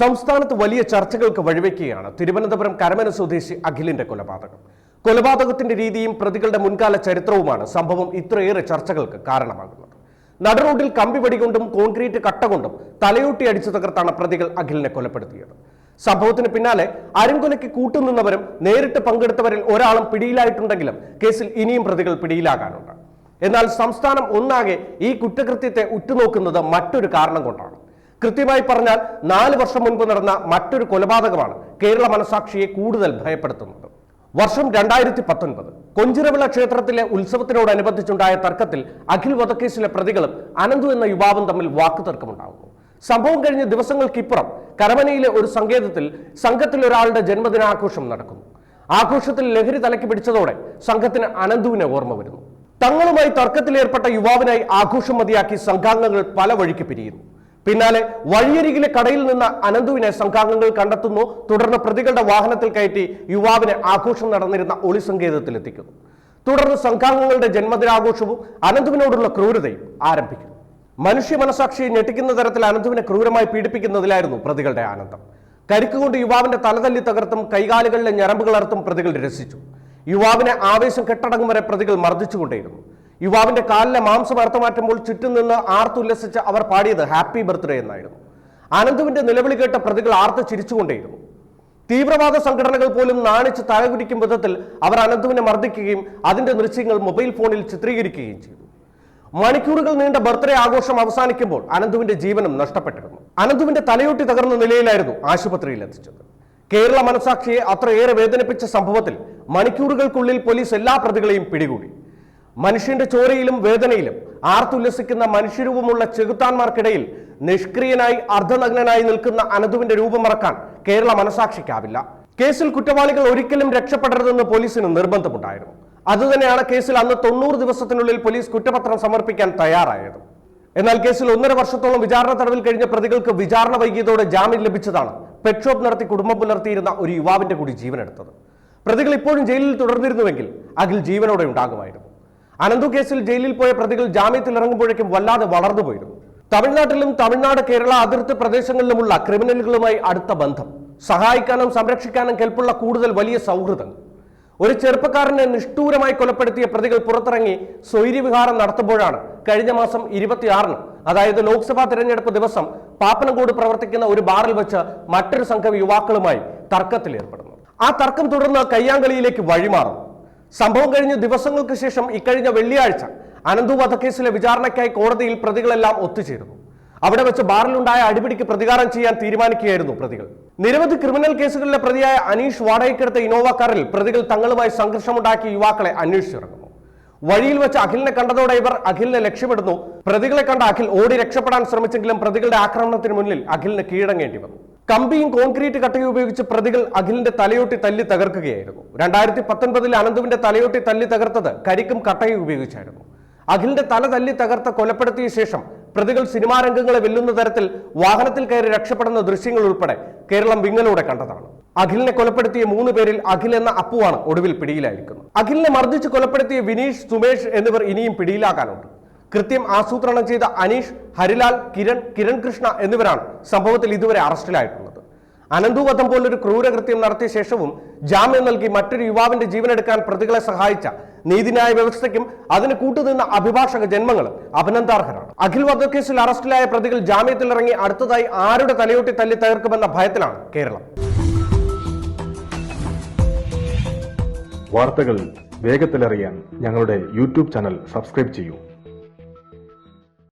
സംസ്ഥാനത്ത് വലിയ ചർച്ചകൾക്ക് വഴിവെക്കുകയാണ് തിരുവനന്തപുരം കരമന സ്വദേശി അഖിലിന്റെ കൊലപാതകം. കൊലപാതകത്തിന്റെ രീതിയും പ്രതികളുടെ മുൻകാല ചരിത്രവുമാണ് സംഭവം ഇത്രയേറെ ചർച്ചകൾക്ക് കാരണമാകുന്നത്. നടുറോഡിൽ കമ്പി വെടികൊണ്ടും കോൺക്രീറ്റ് കട്ട കൊണ്ടും തലയൂട്ടി അടിച്ചു തകർത്താണ് പ്രതികൾ അഖിലിനെ കൊലപ്പെടുത്തിയത്. സംഭവത്തിന് പിന്നാലെ അരുംകൊലയ്ക്ക് കൂട്ടുനിന്നവരും നേരിട്ട് പങ്കെടുത്തവരിൽ ഒരാളും പിടിയിലായിട്ടുണ്ടെങ്കിലും കേസിൽ ഇനിയും പ്രതികൾ പിടിയിലാകാനുണ്ട്. എന്നാൽ സംസ്ഥാനം ഒന്നാകെ ഈ കുറ്റകൃത്യത്തെ ഉറ്റുനോക്കുന്നത് മറ്റൊരു കാരണം കൊണ്ടാണ്. കൃത്യമായി പറഞ്ഞാൽ നാല് വർഷം മുൻപ് നടന്ന മറ്റൊരു കൊലപാതകമാണ് കേരള മനസാക്ഷിയെ കൂടുതൽ ഭയപ്പെടുത്തുന്നത്. വർഷം രണ്ടായിരത്തി പത്തൊൻപത് കൊഞ്ചിറവിള ക്ഷേത്രത്തിലെ ഉത്സവത്തിനോടനുബന്ധിച്ചുണ്ടായ തർക്കത്തിൽ അഖിൽ വധക്കേസിലെ പ്രതികളും അനന്തു എന്ന യുവാവും തമ്മിൽ വാക്കുതർക്കമുണ്ടാകുന്നു. സംഭവം കഴിഞ്ഞ ദിവസങ്ങൾക്കിപ്പുറം കരമനയിലെ ഒരു സങ്കേതത്തിൽ സംഘത്തിൽ ഒരാളുടെ ജന്മദിനാഘോഷം നടക്കുന്നു. ആഘോഷത്തിൽ ലഹരി തലയ്ക്ക് പിടിച്ചതോടെ സംഘത്തിന് അനന്തുവിനെ ഓർമ്മ വരുന്നു. തങ്ങളുമായി തർക്കത്തിലേർപ്പെട്ട യുവാവിനായി ആഘോഷം മതിയാക്കി സംഘാംഗങ്ങൾ പല വഴിക്ക് പിരിയുന്നു. പിന്നാലെ വഴിയരികിലെ കടയിൽ നിന്ന് അനന്തുവിനെ സംഘാംഗങ്ങൾ കണ്ടെത്തുന്നു. തുടർന്ന് പ്രതികളുടെ വാഹനത്തിൽ കയറ്റി യുവാവിനെ ആഘോഷം നടന്നിരുന്ന ഒളി സങ്കേതത്തിൽ എത്തിക്കുന്നു തുടർന്ന് സംഘാംഗങ്ങളുടെ ജന്മദിനാഘോഷവും അനന്തുവിനോടുള്ള ക്രൂരതയും ആരംഭിക്കുന്നു. മനുഷ്യ മനസാക്ഷിയെ ഞെട്ടിക്കുന്ന തരത്തിൽ അനന്തുവിനെ ക്രൂരമായി പീഡിപ്പിക്കുന്നതിലായിരുന്നു പ്രതികളുടെ ആനന്ദം. കരിക്കുകൊണ്ട് യുവാവിന്റെ തലതല്ലി തകർത്തും കൈകാലുകളിലെ ഞരമ്പുകളർത്തും പ്രതികൾ രസിച്ചു. യുവാവിനെ ആവേശം കെട്ടടങ്ങും വരെ പ്രതികൾ മർദ്ദിച്ചുകൊണ്ടേയിരുന്നു. യുവാവിന്റെ കാലിലെ മാംസം അർത്ഥമാറ്റുമ്പോൾ ചുറ്റും നിന്ന് ആർത്തുല്ലസിച്ച് അവർ പാടിയത് ഹാപ്പി ബർത്ത്ഡേ എന്നായിരുന്നു. ആനന്ദുവിന്റെ നിലവിളി കേട്ട പ്രതികൾ ആർത്ത് ചിരിച്ചുകൊണ്ടേയിരുന്നു. തീവ്രവാദ സംഘടനകൾ പോലും നാണിച്ച് തലകുടിക്കും വിധത്തിൽ അവർ അനന്തുവിനെ മർദ്ദിക്കുകയും അതിന്റെ ദൃശ്യങ്ങൾ മൊബൈൽ ഫോണിൽ ചിത്രീകരിക്കുകയും ചെയ്തു. മണിക്കൂറുകൾ നീണ്ട ബർത്ത്ഡേ ആഘോഷം അവസാനിക്കുമ്പോൾ അനന്തുവിന്റെ ജീവനും നഷ്ടപ്പെട്ടിരുന്നു. അനന്തുവിന്റെ തലയൊട്ടി തകർന്ന നിലയിലായിരുന്നു ആശുപത്രിയിൽ എത്തിച്ചത്. കേരള മനസാക്ഷിയെ അത്രയേറെ വേദനിപ്പിച്ച സംഭവത്തിൽ മണിക്കൂറുകൾക്കുള്ളിൽ പോലീസ് എല്ലാ പ്രതികളെയും പിടികൂടി. മനുഷ്യന്റെ ചോരയിലും വേദനയിലും ആർത്തുല്ലസിക്കുന്ന മനുഷ്യരൂപമുള്ള ചെകുത്താന്മാർക്കിടയിൽ നിഷ്ക്രിയനായി അർദ്ധനഗ്നനായി നിൽക്കുന്ന അനതുവിന്റെ രൂപം മറക്കാൻ കേരള മനസാക്ഷിക്കാവില്ല. കേസിൽ കുറ്റവാളികൾ ഒരിക്കലും രക്ഷപ്പെടരുതെന്ന് പോലീസിന് നിർബന്ധമുണ്ടായിരുന്നു. അതുതന്നെയാണ് കേസിൽ അന്ന് തൊണ്ണൂറ് ദിവസത്തിനുള്ളിൽ പോലീസ് കുറ്റപത്രം സമർപ്പിക്കാൻ തയ്യാറായത്. എന്നാൽ കേസിൽ ഒന്നര വർഷത്തോളം വിചാരണ തടവിൽ കഴിഞ്ഞ പ്രതികൾക്ക് വിചാരണ വൈകിയതോടെ ജാമ്യം ലഭിച്ചതാണ് പെറ്റ് ഷോപ്പ് നടത്തി കുടുംബം പുലർത്തിയിരുന്ന ഒരു യുവാവിന്റെ കൂടി ജീവനെടുത്തത്. പ്രതികൾ ഇപ്പോഴും ജയിലിൽ തുടർന്നിരുന്നുവെങ്കിൽ അഖിൽ ജീവനോടെ ഉണ്ടാകുമായിരുന്നു. അനന്തു കേസിൽ ജയിലിൽ പോയ പ്രതികൾ ജാമ്യത്തിൽ ഇറങ്ങുമ്പോഴേക്കും വല്ലാതെ വളർന്നുപോയിരുന്നു തമിഴ്നാട്ടിലും തമിഴ്നാട് കേരള അതിർത്തി പ്രദേശങ്ങളിലുമുള്ള ക്രിമിനലുകളുമായി അടുത്ത ബന്ധം. സഹായിക്കാനും സംരക്ഷിക്കാനും കെൽപ്പുള്ള കൂടുതൽ വലിയ സൗഹൃദം. ഒരു ചെറുപ്പക്കാരനെ നിഷ്ഠൂരമായി കൊലപ്പെടുത്തിയ പ്രതികൾ പുറത്തിറങ്ങി സ്വൈര്യവിഹാരം നടത്തുമ്പോഴാണ് കഴിഞ്ഞ മാസം ഇരുപത്തിയാറിന് അതായത് ലോക്സഭാ തിരഞ്ഞെടുപ്പ് ദിവസം പാപ്പനംകോട് പ്രവർത്തിക്കുന്ന ഒരു ബാറിൽ വെച്ച് മറ്റൊരു സംഘം യുവാക്കളുമായി തർക്കത്തിലേർപ്പെടുന്നു ആ തർക്കം തുടർന്ന് കയ്യാങ്കളിയിലേക്ക് വഴിമാറും. സംഭവം കഴിഞ്ഞ് ദിവസങ്ങൾക്ക് ശേഷം ഇക്കഴിഞ്ഞ വെള്ളിയാഴ്ച അനന്തു വധക്കേസിലെ വിചാരണയ്ക്കായി കോടതിയിൽ പ്രതികളെല്ലാം ഒത്തുചേരുന്നു. അവിടെ വെച്ച് ബാറിലുണ്ടായ അടിപിടിക്ക് പ്രതികാരം ചെയ്യാൻ തീരുമാനിക്കുകയായിരുന്നു പ്രതികൾ. നിരവധി ക്രിമിനൽ കേസുകളിലെ പ്രതിയായ അനീഷ് വാടകയ്ക്കെടുത്ത ഇനോവ കാറിൽ പ്രതികൾ തങ്ങളുമായി സംഘർഷമുണ്ടാക്കിയ യുവാക്കളെ അന്വേഷിച്ചിറങ്ങുന്നു. വഴിയിൽ വെച്ച് അഖിലിനെ കണ്ടതോടെ ഇവർ അഖിലിനെ ലക്ഷ്യമിടുന്നു. പ്രതികളെ കണ്ട അഖിൽ ഓടി രക്ഷപ്പെടാൻ ശ്രമിച്ചെങ്കിലും പ്രതികളുടെ ആക്രമണത്തിന് മുന്നിൽ അഖിലിന് കീഴടങ്ങേണ്ടി വന്നു. കമ്പിയും കോൺക്രീറ്റ് കട്ടയും ഉപയോഗിച്ച് പ്രതികൾ അഖിലിന്റെ തലയോട്ടി തല്ലി തകർക്കുകയായിരുന്നു. രണ്ടായിരത്തി പത്തൊൻപതിൽ അനന്തുവിന്റെ തലയോട്ടി തല്ലി തകർത്തത് കരിക്കും കട്ടയും ഉപയോഗിച്ചായിരുന്നു. അഖിലിന്റെ തല തല്ലി തകർത്ത കൊലപ്പെടുത്തിയ ശേഷം പ്രതികൾ സിനിമാ രംഗങ്ങളെ വെല്ലുന്ന തരത്തിൽ വാഹനത്തിൽ കയറി രക്ഷപ്പെടുന്ന ദൃശ്യങ്ങൾ ഉൾപ്പെടെ കേരളം വിങ്ങലോടെ കണ്ടതാണ്. അഖിലിനെ കൊലപ്പെടുത്തിയ മൂന്ന് പേരിൽ അഖിൽ എന്ന അപ്പുവാണ് ഒടുവിൽ പിടിയിലായിരിക്കുന്നത്. അഖിലിനെ മർദ്ദിച്ച് കൊലപ്പെടുത്തിയ വിനീഷ് സുമേഷ് എന്നിവർ ഇനിയും പിടിയിലാകാനുണ്ട്. കൃത്യം ആസൂത്രണം ചെയ്ത അനീഷ് ഹരിലാൽ കിരൺ കിരൺ കൃഷ്ണ എന്നിവരാണ് സംഭവത്തിൽ ഇതുവരെ അറസ്റ്റിലായിട്ടുള്ളത്. അനന്തുവധം പോലൊരു ക്രൂരകൃത്യം നടത്തിയ ശേഷവും ജാമ്യം നൽകി മറ്റൊരു യുവാവിന്റെ ജീവനെടുക്കാൻ പ്രതികളെ സഹായിച്ച നീതിന്യായ വ്യവസ്ഥയ്ക്കും അതിന് കൂട്ടുനിന്ന അഭിഭാഷക ജന്മങ്ങളും അഭിനന്ദാർഹരാണ്. അഖിൽ വധക്കേസിൽ അറസ്റ്റിലായ പ്രതികൾ ജാമ്യത്തിൽ ഇറങ്ങി അടുത്തതായി ആരുടെ തലയൊട്ടി തല്ലി തകർക്കുമെന്ന ഭയത്തിലാണ് കേരളം. വാർത്തകൾ വേഗത്തിലറിയാൻ ഞങ്ങളുടെ യൂട്യൂബ് ചാനൽ സബ്സ്ക്രൈബ് ചെയ്യൂ.